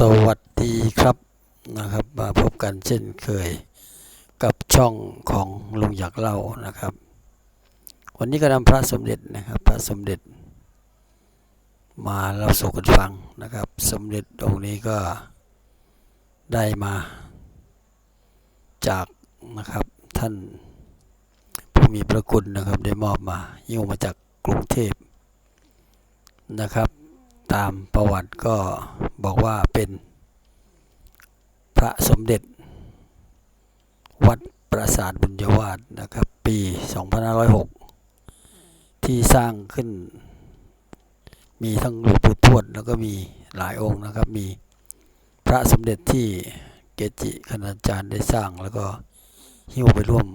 สวัสดีครับนะครับมาพบกันเช่นเคยกับช่องของลุงอยากเล่านะครับ วันนี้ก็นำพระสมเด็จนะครับพระสมเด็จ มาเล่าสู่กันฟังนะครับ สมเด็จองค์นี้ก็ได้มาจากนะครับท่านผู้มีพระคุณนะครับได้มอบมายิ้วมาจากกรุงเทพนะครับ ตามประวัติก็บอกว่าเป็นพระสมเด็จ วัดปราสาทบุญยวาสนะครับ ปี 2506 ที่สร้างขึ้น มีทั้งหลวงปู่ทวดแล้วก็มีหลายองค์นะครับ มีพระสมเด็จที่เกจิคณาจารย์ได้สร้างแล้วก็หิ้วไปร่วม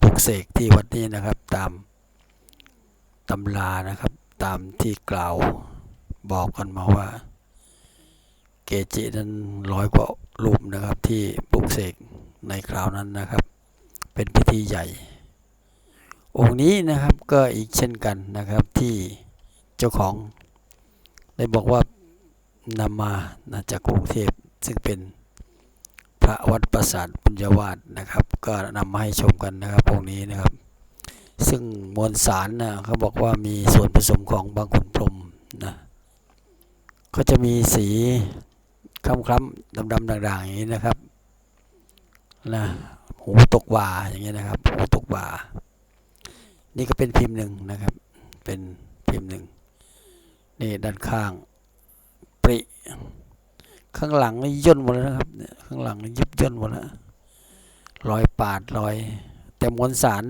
ปลุกเสกที่วัดนี้นะครับตามตำรานะครับตามที่กล่าว บอกกันมาว่า เกจินั้นร้อยกว่ารูปนะครับ ที่ปลุกเสกในคราวนั้นนะครับ เป็นพิธีใหญ่ องค์นี้นะครับก็อีกเช่นกันนะครับที่เจ้าของได้บอกว่านำมานะจากกรุงเทพซึ่งเป็นพระวัดประสาทปุญญาวาสนะครับ ก็นำมาให้ชมกันนะครับองค์นี้นะครับ ซึ่งมวลสารนะเขาบอกว่ามีส่วนผสมของบางขุนพรหม ก็จะมีสีคล้ำๆดำๆด่างๆอย่างนี้นะครับนะหูตกบ่าอย่างเงี้ยนะครับหูตกบ่านี่ก็เป็นพิมพ์หนึ่งนะครับ เป็นพิมพ์หนึ่งนี่ด้านข้างปริ ข้างหลังนี่ย่นหมดแล้วนะครับข้างหลังนี่ยิบย่นหมดแล้วรอยปาดรอย แต่มวลสาร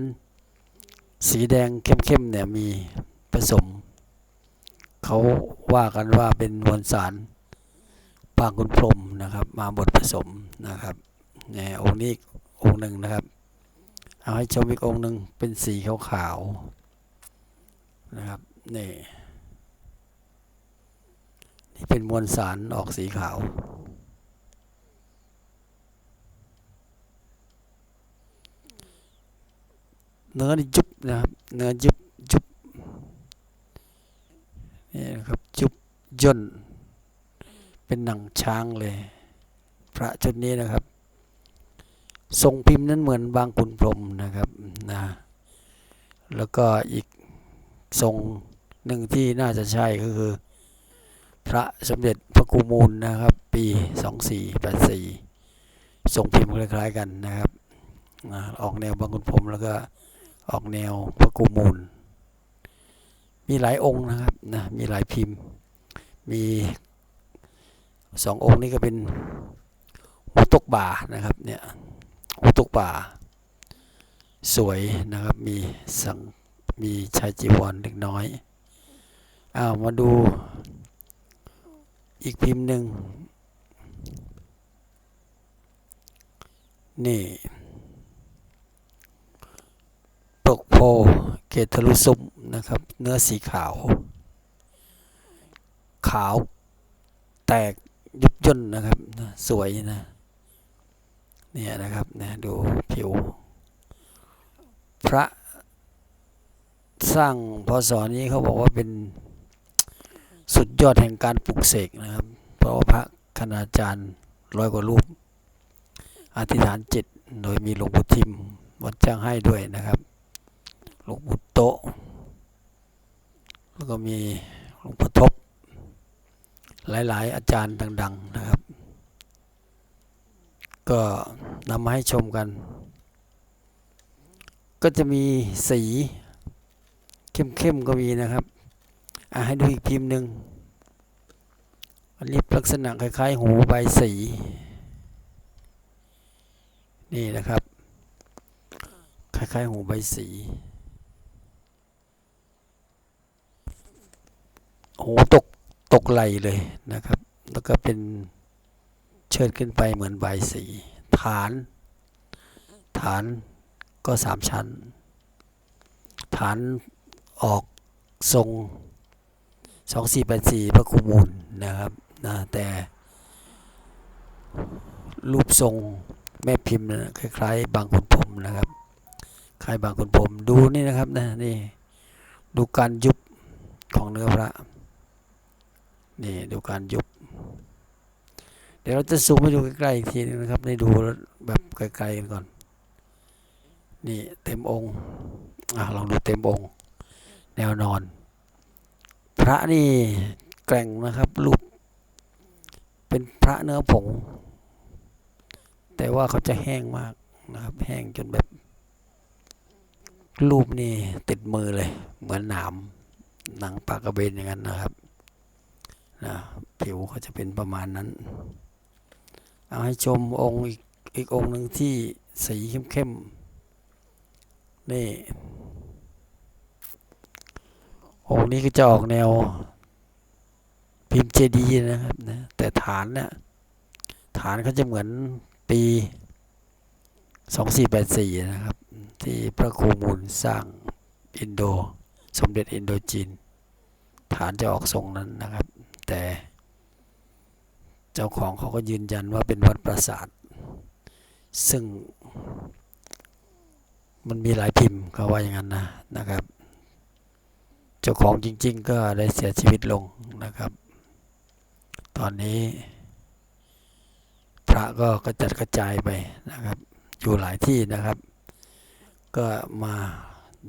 สีแดงเข้มๆเนี่ยมีผสม เขาว่ากันว่าเป็นมวลสารปางคุณพรมนะครับ มาบดผสมนะครับเนี่ยองค์นี้องค์หนึ่งนะครับ เอาให้ชมอีกองค์หนึ่งเป็นสีขาวๆนะครับนี่นี่เป็นมวลสารออกสีขาวเนื้อนี่ยุบนะครับ เนื้อยุบยุบนี่นะครับยุบ ย่น เป็นหนังช้างเลย พระชุดนี้นะครับ ทรงพิมพ์นั้นเหมือนบางขุนพรมนะครับนะแล้วก็อีกทรงหนึ่งที่น่าจะใช่ก็คือ พระสมเด็จพระกูมูลนะครับ ปี 2484 ทรงพิมพ์คล้ายๆกันนะครับนะออกแนวบางขุนพรมแล้วก็ออกแนวพระกูมูล มีหลายองค์นะครับนะมีหลายพิมพ์ มีสององค์นี้ก็เป็นหูตกบ่านะครับเนี่ยหูตกบ่าสวยนะครับมีสังมีชายจีวรเล็กน้อยอ้าวมาดูอีกพิมพ์หนึ่งนี่ปกโพเกตทะลุซุมนะครับ เนื้อสีขาว ขาวแตกยุบย่นนะครับ สวยนะ เนี่ยนะครับนะดูผิว พระสร้างพศนี้เขาบอกว่าเป็นสุดยอดแห่งการปลุกเสกนะครับ เพราะาพระคณาจารย์ร้อยกว่ารูป อธิษฐานจิต โดยมีหลวงปู่ทิม วัดจ้างให้ด้วยนะครับ หลวงปู่โต แล้วก็มีหลวงพ่อทบ หลาย ๆ อาจารย์ดัง ๆ นะครับ ก็นำมาให้ชมกัน ก็จะมีสีเข้ม ๆ ก็มีนะครับอะให้ดูอีกพิมพ์หนึ่งอันนี้ลักษณะคล้าย ๆ หูใบสี นี่นะครับ คล้าย ๆ หูใบสีหูตก ตกไหลเลยนะครับ แล้วก็เป็นเชิดขึ้นไปเหมือนใบสี ฐาน ฐานก็สามชั้น ฐานออกทรงสองสี่แปดสี่พระคุมูลนะครับนะแต่รูปทรงแม่พิมพ์นะคล้ายๆ บางขุนพรมนะครับ คล้ายบางขุนพรมดูนี่นะครับนะนี่ดูการยุบของเนื้อพระ นี่ดูการยุบ เดี๋ยวเราจะซูมให้ดูใกล้ๆอีกทีนึงนะครับให้ดูแบบไกลๆกันก่อน นี่เต็มองค์อะลองดูเต็มองค์ แนวนอน พระนี่แกร่งนะครับรูปเป็นพระเนื้อผง แต่ว่าเขาจะแห้งมากนะครับ แห้งจนแบบรูปนี่ติดมือเลย เหมือนหนามหนังปลากระเบนอย่างนั้นนะครับ นะผิวเขาจะเป็นประมาณนั้น เอาให้ชมองค์อีกอีกองค์หนึ่งที่สีเข้มๆนี่องค์นี้ก็จะออกแนวพิมพ์เจดีนะครับนะแต่ฐานเนี่ยฐานเขาจะเหมือนปี2484 นะครับ ที่พระครูมูลสร้างอินโด สมเด็จอินโดจีน ฐานจะออกทรงนั้นนะครับ แต่เจ้าของเขาก็ยืนยันว่าเป็นวัดปราสาท ซึ่งมันมีหลายพิมพ์เขาว่าอย่างนั้นนะนะครับ เจ้าของจริง ๆ ก็ได้เสียชีวิตลงนะครับ ตอนนี้ พระก็กระจัดกระจายไปนะครับ อยู่หลายที่นะครับ ก็มา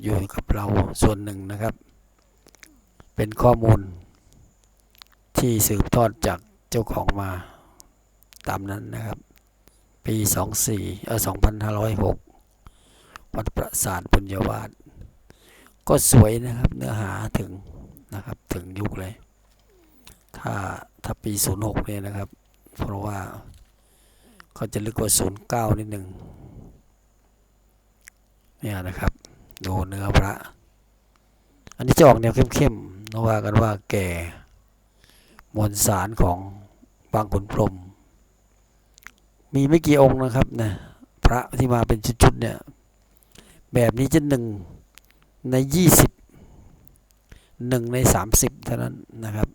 อยู่กับเราส่วนหนึ่งนะครับ เป็นข้อมูล ที่สืบทอดจากเจ้าของมาตามนั้นนะครับ ปี 24เออ2506 วัดประสาทบุญญาวาสก็สวยนะครับ เนื้อหาถึงนะครับถึงยุคเลย ถ้าถ้าปี 06 เนี่ยนะครับ เพราะว่าเขาจะลึกกว่า 09 นิดหนึ่งเนี่ยนะครับ ดูเนื้อพระ อันนี้จะออกแนวเข้มๆเพราะว่ากันว่าแก่ มวลสารของบางขุนพรหมมีไม่กี่องค์นะครับนะพระที่มาเป็นชุดๆเนี่ยแบบนี้จะหนึ่งในยี่สิบหนึ่งในสามสิบเท่านั้นนะครับ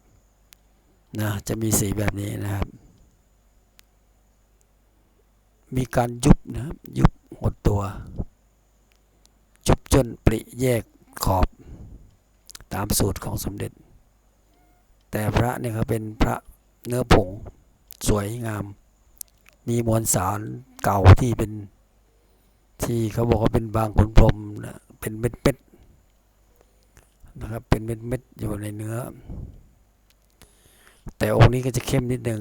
นะจะมีสีแบบนี้นะครับ มีการยุบนะครับยุบหดตัว ยุบจนปริแยกขอบ ตามสูตรของสมเด็จ แต่พระเนี่ยเขาเป็นพระเนื้อผงสวยงาม มีมวลสารเก่าที่เป็นที่เขาบอกว่าเป็นบางขุนพรมนะเป็นเม็ดเม็ดๆนะครับเป็นเม็ดเม็ดๆอยู่ในเนื้อ แต่องค์นี้ก็จะเข้มนิดนึง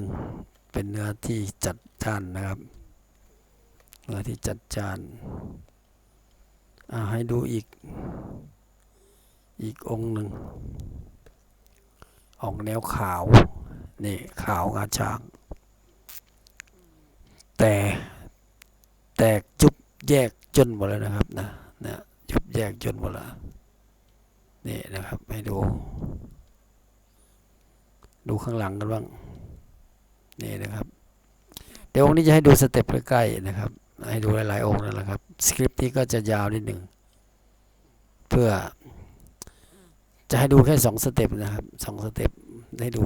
เป็นเนื้อที่จัดจานนะครับเนื้อที่จัดจานอ่าให้ดูอีกอีกองค์หนึ่ง ออกแนวขาวนี่ขาวงาช้าง แต่แตกจุบแยกจนหมดแล้วนะครับนะนะจุบแยกจนหมดแล้วนี่นะครับให้ดู ดูข้างหลังกันบ้างนี่นะครับ เดี๋ยวองค์นี้จะให้ดูสเต็ปใกล้ๆนะครับ ให้ดูหลายๆองค์นั่นแหละครับ สคริปต์นี้ก็จะยาวนิดหนึ่งเพื่อ จะให้ดูแค่สองสเต็ปนะครับสองสเต็ปให้ดู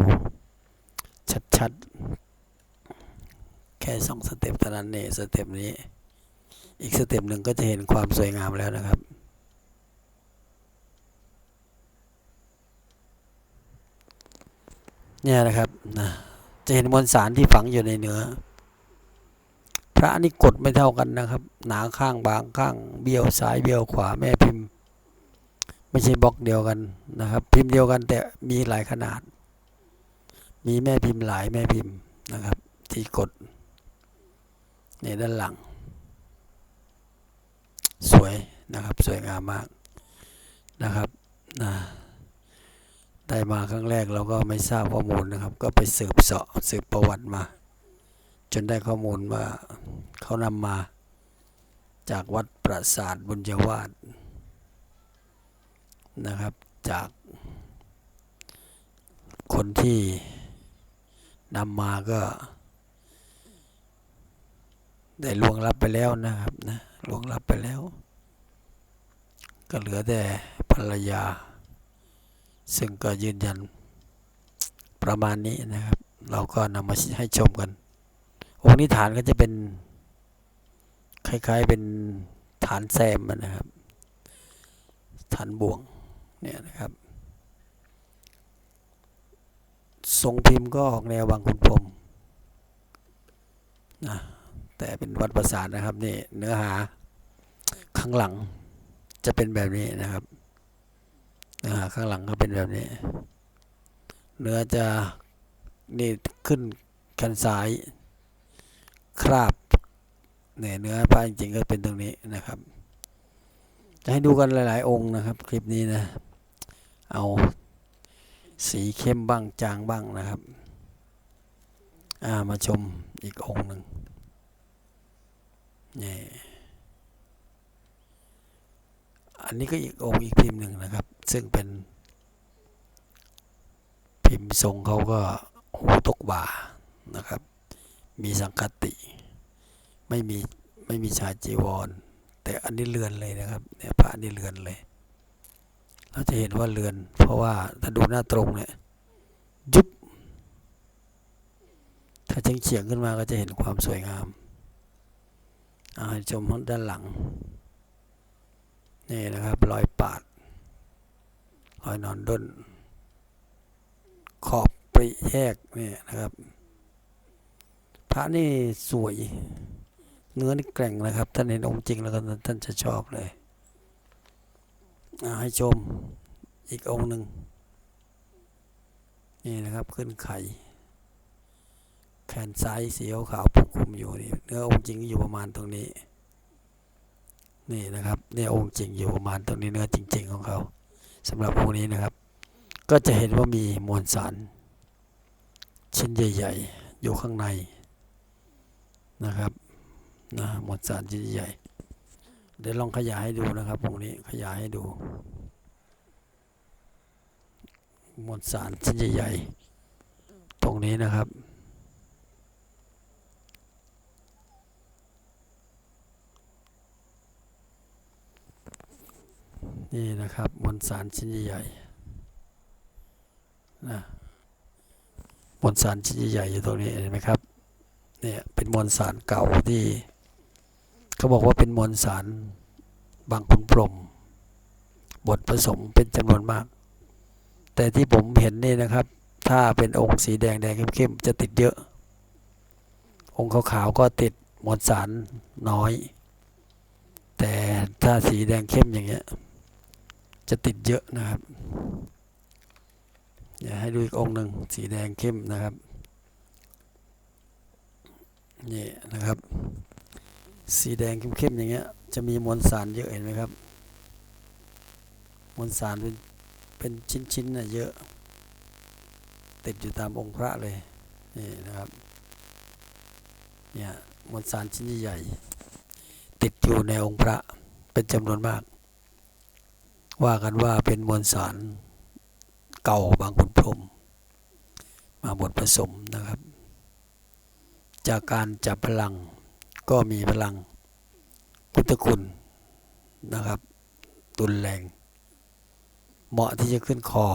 ชัดๆ แค่สองสเต็ปเท่านั้นเนี่สเต็ปนี้ อีกสเต็ปหนึ่งก็จะเห็นความสวยงามแล้วนะครับ เนี่ยนะครับนะจะเห็นมวลสารที่ฝังอยู่ในเนื้อ พระนี่กดไม่เท่ากันนะครับ หนาข้างบางข้างเบี้ยวซ้ายเบี้ยวขวาแม่พิมพ์ ไม่ใช่บล็อกเดียวกันนะครับ พิมพ์เดียวกันแต่มีหลายขนาด มีแม่พิมพ์หลายแม่พิมพ์นะครับ ที่กดในด้านหลัง สวยนะครับสวยงามมากนะครับนะได้มาครั้งแรกเราก็ไม่ทราบข้อมูลนะครับ ก็ไปสืบเสาะสืบประวัติมา จนได้ข้อมูลว่าเขานำมาจากวัดปราสาทบุญยวาส นะครับจากคนที่นำมาก็ ได้ล่วงลับไปแล้วนะครับนะล่วงลับไปแล้ว ก็เหลือแต่ภรรยา ซึ่งก็ยืนยันประมาณนี้นะครับ เราก็นำมาให้ชมกัน องค์นี้ฐานก็จะเป็น คล้ายๆเป็นฐานแซมนะครับ ฐานบ่วง เนี่ยนะครับ ทรงพิมพ์ก็ออกแนวบางขุนพรมนะแต่เป็นวัดประสาทนะครับนี่เนื้อหาข้างหลังจะเป็นแบบนี้นะครับเนื้อหาข้างหลังก็เป็นแบบนี้ เนื้อจะนี่ขึ้นกันซ้ายคราบเนี่ยเนื้อพระจริงๆก็เป็นตรงนี้นะครับ จะให้ดูกันหลาย ๆ องค์นะครับ คลิปนี้นะ เอาสีเข้มบ้างจางบ้างนะครับ อ่ามาชมอีกองหนึ่งนี่อันนี้ก็อีกองค์อีกพิมพ์หนึ่งนะครับ ซึ่งเป็น พิมพ์ทรงเขาก็หูตกบ่านะครับ มีสังคติ ไม่มีไม่มีชาจีวร แต่อันนี้เลือนเลยนะครับเนี่ยพระนี่เลือนเลย เราจะเห็นว่าเลือน เพราะว่าถ้าดูหน้าตรงเนี่ยยุบ ถ้าเฉียงเฉียงขึ้นมาก็จะเห็นความสวยงามอาชมด้านหลัง นี่นะครับ รอยปาด รอยนอนด้น ขอบปริแยกนี่นะครับ พระนี่สวย เนื้อนี่แกร่งนะครับ ท่านเห็นองค์จริงแล้วก็ท่านจะชอบเลย ให้ชมอีกองหนึ่งนี่นะครับขึ้นไข่แขนซ้ายสีขาวปกคลุมอยู่นี่เนื้อองค์จริงอยู่ประมาณตรงนี้ นี่นะครับเนี่ยองค์จริงอยู่ประมาณตรงนี้เนื้อจริง ๆ ของเขาสำหรับองค์นี้นะครับ ก็จะเห็นว่ามีมวลสาร ชิ้นใหญ่ ๆ อยู่ข้างในนะครับนะมวลสารชิ้นใหญ่ เดี๋ยวลองขยายให้ดูนะครับองนี้ขยายให้ดู มวลสารชิ้นใหญ่ๆตรงนี้นะครับนี่นะครับมวลสารชิ้นใหญ่ๆนะมวลสารชิ้นใหญ่ๆอยู่ตรงนี้เห็นไหมครับเนี่ยเป็นมวลสารเก่าที่เขาบอกว่าเป็นมวลสาร บางขุนพรมบทผสมเป็นจำนวนมาก แต่ที่ผมเห็นนี่นะครับ ถ้าเป็นองค์สีแดงแดงเข้มๆจะติดเยอะ องค์ขาวๆก็ติดมวลสารน้อย แต่ถ้าสีแดงเข้มอย่างเงี้ย จะติดเยอะนะครับเดี๋ยวให้ดูอีกองค์หนึ่งสีแดงเข้มนะครับนี่นะครับ สีแดงเข้มๆอย่างเงี้ย จะมีมวลสารเยอะเห็นไหมครับ มวลสารเป็นเป็นชิ้นๆน่ะเยอะ ติดอยู่ตามองค์พระเลยนี่นะครับเนี่ยมวลสารชิ้นใหญ่ ติดอยู่ในองค์พระเป็นจำนวนมาก ว่ากันว่าเป็นมวลสารเก่าบางขุนพรมมาบทผสมนะครับ จากการจับพลังก็มีพลัง พุทธคุณนะครับ ตุนแรง เหมาะที่จะขึ้นคอ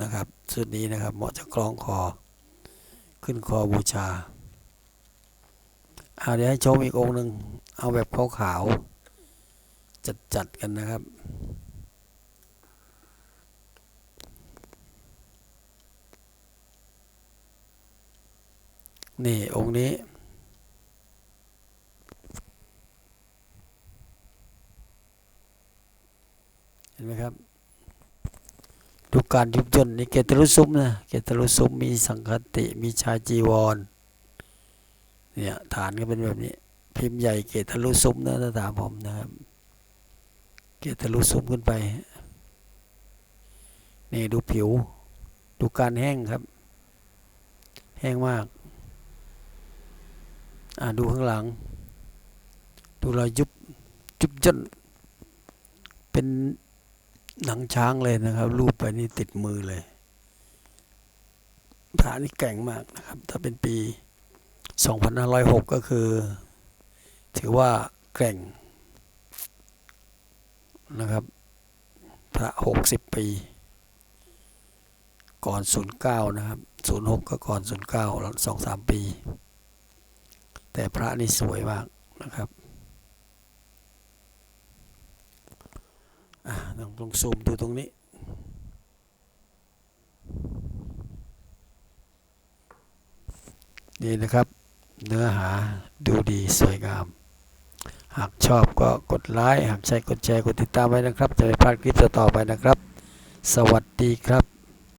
นะครับชุดนี้นะครับ เหมาะจะคล้องคอ ขึ้นคอบูชาเอาเดี๋ยวให้ชมอีกองหนึ่งเอาแบบขาวๆจัดๆกันนะครับนี่องค์นี้ นไหมครับ ดูการยุบย่นนี่เกตรุซุ้มนะเกตรุซุ้มมีสังคติมีชายจีวรเนี่ยฐานก็เป็นแบบนี้ พิมพ์ใหญ่เกตรุซุ้มนะถ้าถามผมนะครับ เกตรุซุ้มขึ้นไปนี่ดูผิว ดูการแห้งครับ แห้งมาก อ่าดูข้างหลัง ดูรอยยุบยุบย่นเป็น หนังช้างเลยนะครับ รูปไปนี่ติดมือเลยพระนี่แก่งมากนะครับ ถ้าเป็นปี 2506 ก็คือ ถือว่าแก่งนะครับ พระ 60 ปี ก่อน 09 นะครับ 06 ก็ก่อน 09แล้ว2-3 ปี แต่พระนี่สวยมากนะครับ อะ ลองลองซูมดูตรงนี้ นี่นะครับ เนื้อหาดูดีสวยงาม หากชอบก็กดไลค์ หากใช่กดแชร์ กดติดตามไว้นะครับ จะไม่พลาดคลิปต่อๆไปนะครับ สวัสดีครับ